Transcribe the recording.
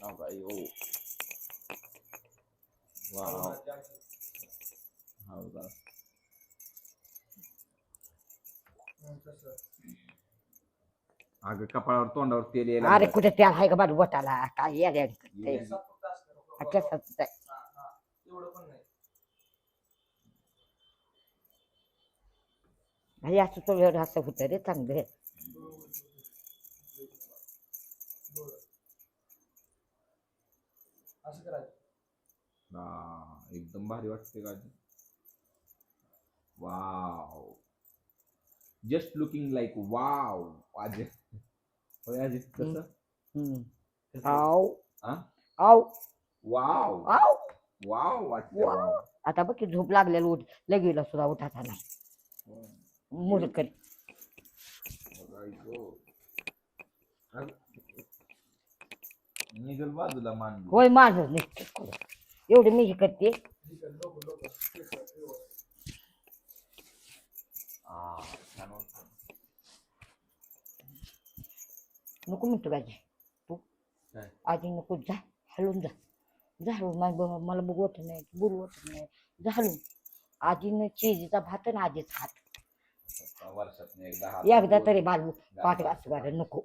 का अगं कपाळावर तोंडावर तेल यायला अरे कुठे त्याला आहे का माझ्या बोटाला काय ये. केसाचं आहे. हे असं थोडं असं होतं रे चांगलं असं करायचं हा, एकदम भारी वाटते का wow just looking like wow Ajay होय अजय कसं हम्म. कसं? आव हा? आव वाव आव वाव वाटतं वाव. वाव. आता बघ की झोप लागलेलं उठ लगेला सुद्धा उठाचा नाही मुलकरी बघायचो. अगं. निघल बाजूला मान होय माझं निघते एवढं मी हे करते. नको म्हणतो पाहिजे तू? आधी नको जा हलून जा. जा हलून मला बघू वाटत नाही बोलू वाटत नाही. जा हलून. आजीनं चिजीचा भात आणि आजीचा हात एकदा तरी बालू पाठ घास नको.